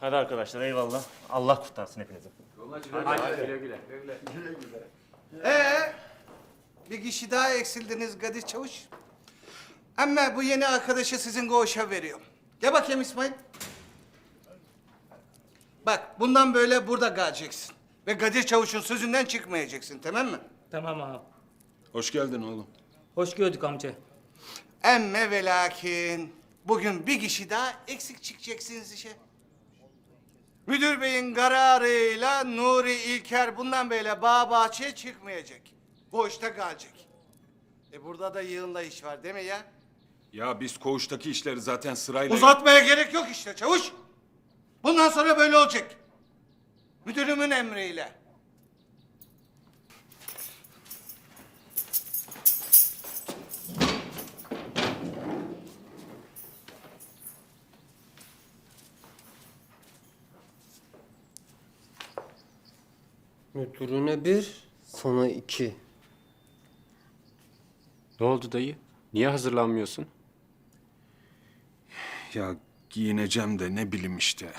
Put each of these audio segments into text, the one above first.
Hadi arkadaşlar eyvallah. Allah kurtarsın hepinizi. Ee, bir kişi daha eksildiniz Gadiş Çavuş. Ama bu yeni arkadaşı sizin koğuşa veriyorum. Gel bakayım İsmail. Bak bundan böyle burada kalacaksın. Ve Kadir Çavuş'un sözünden çıkmayacaksın tamam mı? Tamam ağam. Hoş geldin oğlum. Hoş gördük amca. Emme ve lakin bugün bir kişi daha eksik çıkacaksınız işe. Müdür beyin kararıyla Nuri İlker bundan böyle bağ bahçeye çıkmayacak. Boşta kalacak. E burada da yığınla iş var değil mi ya? Ya biz koğuştaki işleri zaten sırayla... Uzatmaya gerek yok işte çavuş. Bundan sonra böyle olacak. Müdürümün emriyle. Müdürüne bir, sana iki. Ne oldu dayı? Niye hazırlanmıyorsun? Ya giyineceğim de ne bileyim işte.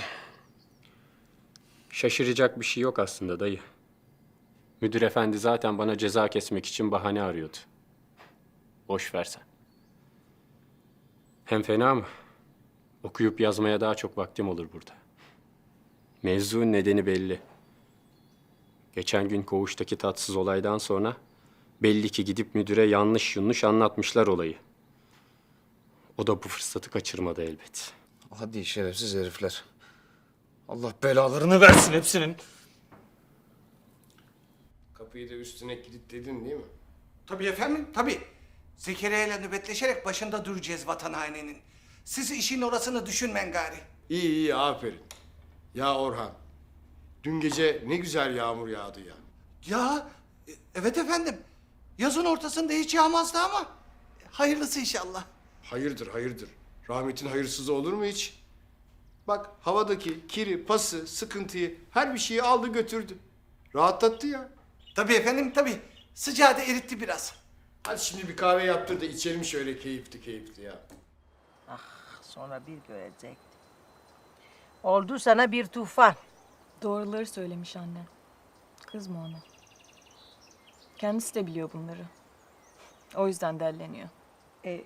Şaşıracak bir şey yok aslında dayı. Müdür efendi zaten bana ceza kesmek için bahane arıyordu. Boş versen. Hem fena mı? Okuyup yazmaya daha çok vaktim olur burada. Mevzunun nedeni belli. Geçen gün koğuştaki tatsız olaydan sonra belli ki gidip müdüre yanlış yunluş anlatmışlar olayı. O da bu fırsatı kaçırmadı elbet. Hadi şerefsiz herifler. Allah belalarını versin hepsinin. Kapıyı da üstüne kilitledin değil mi? Tabii efendim, tabii. Zekeriya ile nöbetleşerek başında duracağız vatan haininin. Siz işin orasını düşünmen gari. İyi iyi aferin. Ya Orhan. Dün gece ne güzel yağmur yağdı ya. Ya, e, evet efendim. Yazın ortasında hiç yağmazdı ama. Hayırlısı inşallah. Hayırdır hayırdır. Rahmetin hayırsızı olur mu hiç? Bak havadaki kiri, pası, sıkıntıyı her bir şeyi aldı götürdü. Rahatlattı ya. Tabii efendim, tabii. Sıcağı da eritti biraz. Hadi şimdi bir kahve yaptır da içelim şöyle keyifli keyifli ya. Sonra bir görecekti. Oldu sana bir tufan. Doğruları söylemiş anne. Kızma ona. Kendisi de biliyor bunları. O yüzden delleniyor. E,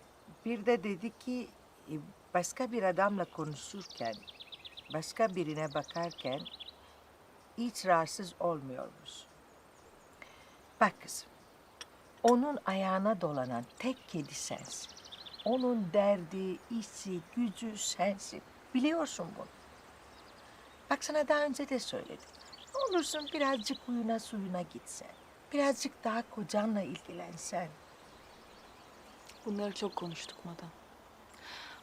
bir de dedi ki e, başka bir adamla konuşurken, başka birine bakarken hiç rahatsız olmuyormuş. Bak kızım, onun ayağına dolanan tek kedi sensin. Onun derdi, işi, gücü sensin. Biliyorsun bunu. Bak sana daha önce de söyledim. Ne olursun birazcık huyuna suyuna gitsen. Birazcık daha kocanla ilgilensen. Bunları çok konuştuk madam.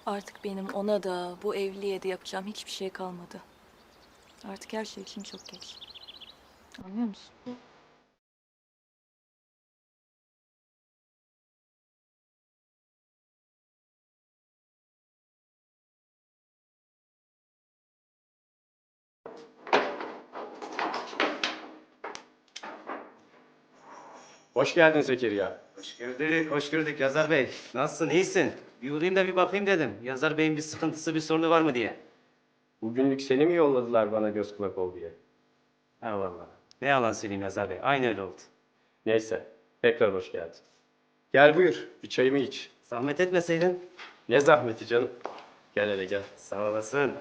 Artık benim ona da bu evliliğe de yapacağım hiçbir şey kalmadı. Artık her şey için çok geç. Anlıyor musun? Hoş geldin Zekeriya. Hoş gördük, hoş gördük Yazar Bey. Nasılsın, iyisin? Bir uğrayayım da bir bakayım dedim. Yazar Bey'in bir sıkıntısı, bir sorunu var mı diye. Bugünlük seni mi yolladılar bana göz kulak ol diye? Allah Allah. Ne yalan söyleyeyim Yazar Bey, aynı öyle oldu. Neyse, tekrar hoş geldin. Gel buyur, bir çayımı iç. Zahmet etmeseydin. Ne zahmeti canım. Gel hele gel. Sağ olasın.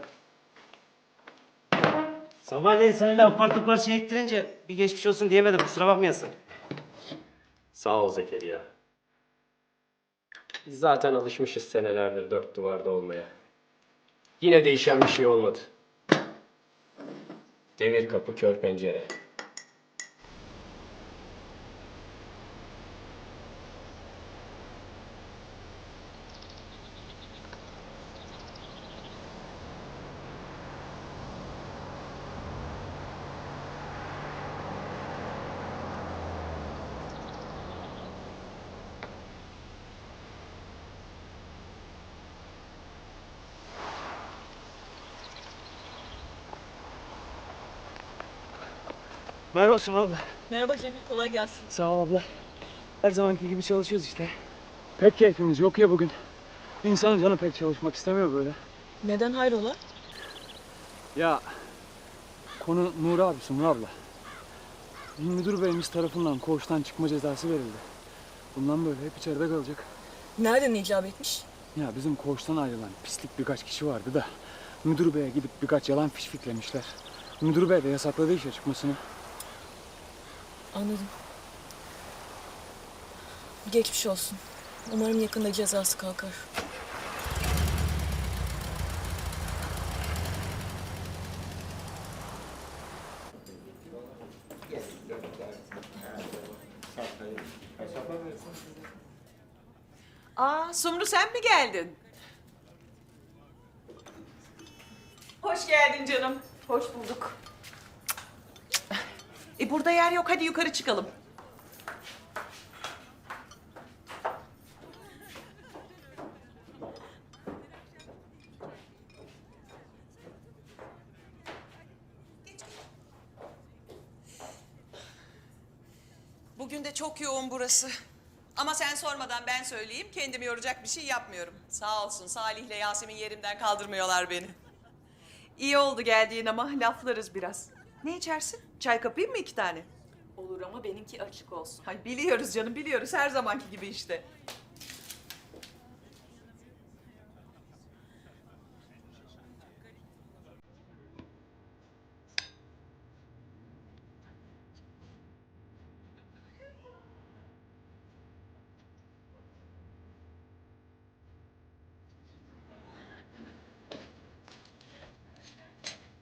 Sabahleyin seninle apar topar şey ettirince bir geçmiş olsun diyemedim, kusura bakmayasın. Sağ ol Zekeriya. Zaten alışmışız senelerdir dört duvarda olmaya. Yine değişen bir şey olmadı. Demir kapı kör pencere. Merhaba Sima abla. Merhaba Cemil, kolay gelsin. Sağ ol abla. Her zamanki gibi çalışıyoruz işte. Pek keyfimiz yok ya bugün. İnsanın canı pek çalışmak istemiyor böyle. Neden hayrola? Ya konu Nuri abi, Sumru abla. Bir müdür beyimiz tarafından koğuştan çıkma cezası verildi. Bundan böyle hep içeride kalacak. Nereden icap etmiş? Ya bizim koğuştan ayrılan pislik birkaç kişi vardı da müdür beye gidip birkaç yalan fiş fiklemişler. Müdür bey de yasakladı işe çıkmasını. Anladım. Geçmiş olsun. Umarım yakında cezası kalkar. Aa, Sumru sen mi geldin? Hoş geldin canım. Hoş bulduk. E burada yer yok. Hadi yukarı çıkalım. Bugün de çok yoğun burası. Ama sen sormadan ben söyleyeyim. Kendimi yoracak bir şey yapmıyorum. Sağ olsun Salih'le Yasemin yerimden kaldırmıyorlar beni. İyi oldu geldiğin ama laflarız biraz. Ne içersin? Çay kapayım mı iki tane? Olur ama benimki açık olsun. Hay biliyoruz canım biliyoruz her zamanki gibi işte.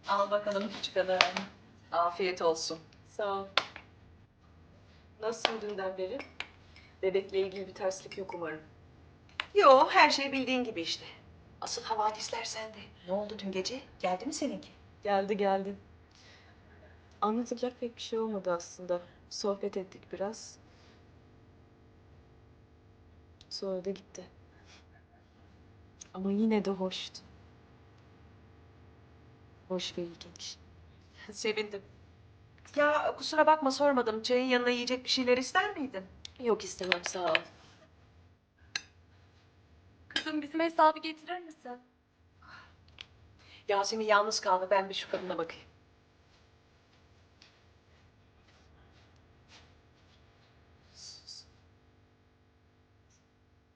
Al bakalım küçük hanım. Afiyet olsun. Sağ ol. Nasılsın dünden beri? Bebekle ilgili bir terslik yok umarım. Yo her şey bildiğin gibi işte. Asıl havadisler sende. Ne oldu dün gece? Geldi mi seninki? Geldi geldi. Anlatacak pek bir şey olmadı aslında. Sohbet ettik biraz. Sonra da gitti. Ama yine de hoştu. Hoş ve ilginç. Sevindim. Ya kusura bakma sormadım. Çayın yanına yiyecek bir şeyler ister miydin? Yok istemem sağ ol. Kızım bizim hesabı getirir misin? Yasemin yalnız kaldı. Ben bir şu kadına bakayım.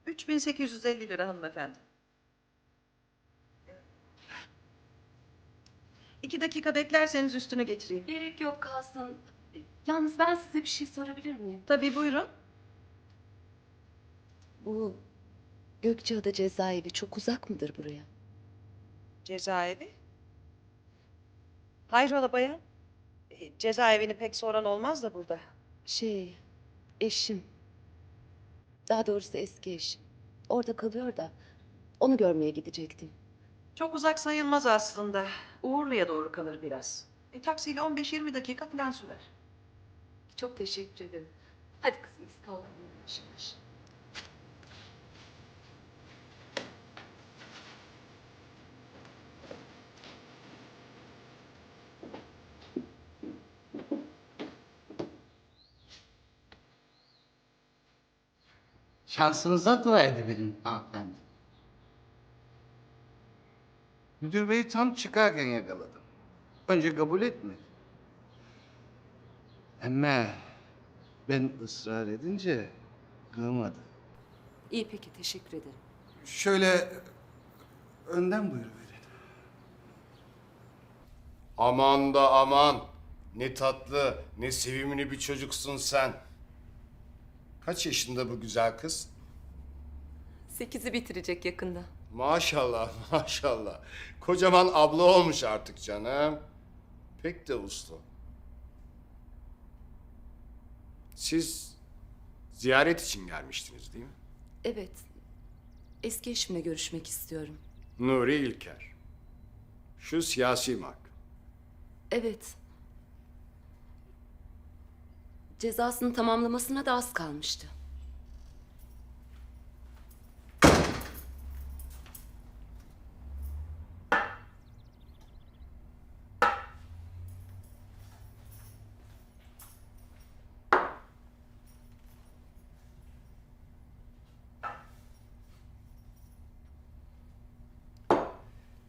Üç bin sekiz yüz elli lira hanımefendi. İki dakika beklerseniz üstünü getireyim. Gerek yok kalsın. Yalnız ben size bir şey sorabilir miyim? Tabii buyurun. Bu Gökçeada cezaevi çok uzak mıdır buraya? Cezaevi. Hayrola bayan? E, Cezaevini pek soran olmaz da burada. Şey, eşim. Daha doğrusu eski eşim. Orada kalıyor da onu görmeye gidecektim. Çok uzak sayılmaz aslında. Uğurlu'ya doğru kalır biraz. E, taksiyle 15-20 dakika falan sürer. Çok teşekkür ederim. Hadi kızım kalkalım. yavaş. Şansınıza dua edebilin hanımefendi. Müdür beyi tam çıkarken yakaladım. Önce kabul etmedi. Ama ben ısrar edince kırmadı. İyi peki teşekkür ederim. Şöyle önden buyuruverin. Aman da aman. Ne tatlı, ne sevimli bir çocuksun sen. Kaç yaşında bu güzel kız? Sekizi bitirecek yakında. Maşallah, maşallah. Kocaman abla olmuş artık canım. Pek de uslu. Siz ziyaret için gelmiştiniz değil mi? Evet. Eski eşimle görüşmek istiyorum. Nuri İlker. Şu siyasi mak. Evet. Cezasını tamamlamasına da az kalmıştı.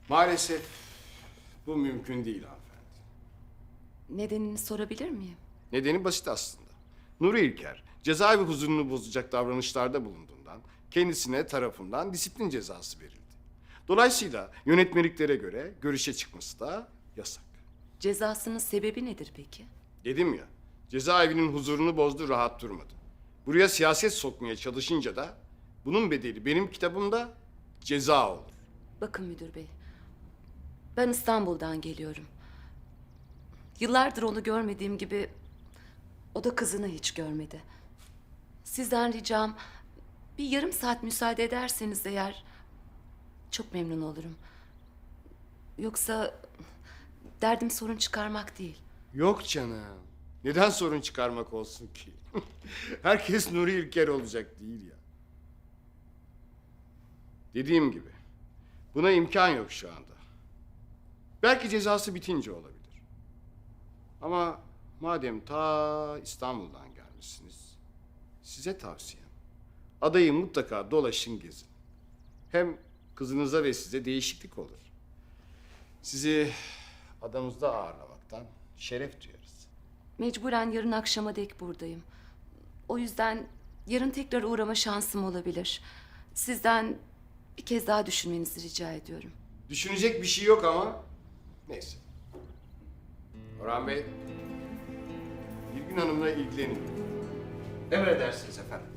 Maalesef Bu mümkün değil hanımefendi. Nedenini sorabilir miyim? Nedeni basit aslında. Nuri İlker, cezaevi huzurunu bozacak davranışlarda bulunduğundan kendisine tarafından disiplin cezası verildi. Dolayısıyla yönetmeliklere göre görüşe çıkması da yasak. Cezasının sebebi nedir peki? Dedim ya, cezaevinin huzurunu bozdu, rahat durmadı. Buraya siyaset sokmaya çalışınca da bunun bedeli benim kitabımda ceza olur. Bakın müdür bey. Ben İstanbul'dan geliyorum. Yıllardır onu görmediğim gibi o da kızını hiç görmedi. Sizden ricam bir yarım saat müsaade ederseniz eğer çok memnun olurum. Yoksa derdim sorun çıkarmak değil. Yok canım. Neden sorun çıkarmak olsun ki? Herkes Nuri İlker olacak değil ya. Dediğim gibi buna imkan yok şu anda. Belki cezası bitince olabilir. Ama madem ta İstanbul'dan gelmişsiniz, size tavsiyem. Adayı mutlaka dolaşın gezin. Hem kızınıza ve size değişiklik olur. Sizi adamızda ağırlamaktan şeref duyarız. Mecburen yarın akşama dek buradayım. O yüzden yarın tekrar uğrama şansım olabilir. Sizden bir kez daha düşünmenizi rica ediyorum. Düşünecek bir şey yok ama neyse. Orhan Bey, Bilgin Hanım'la ilgilenin. Emredersiniz efendim.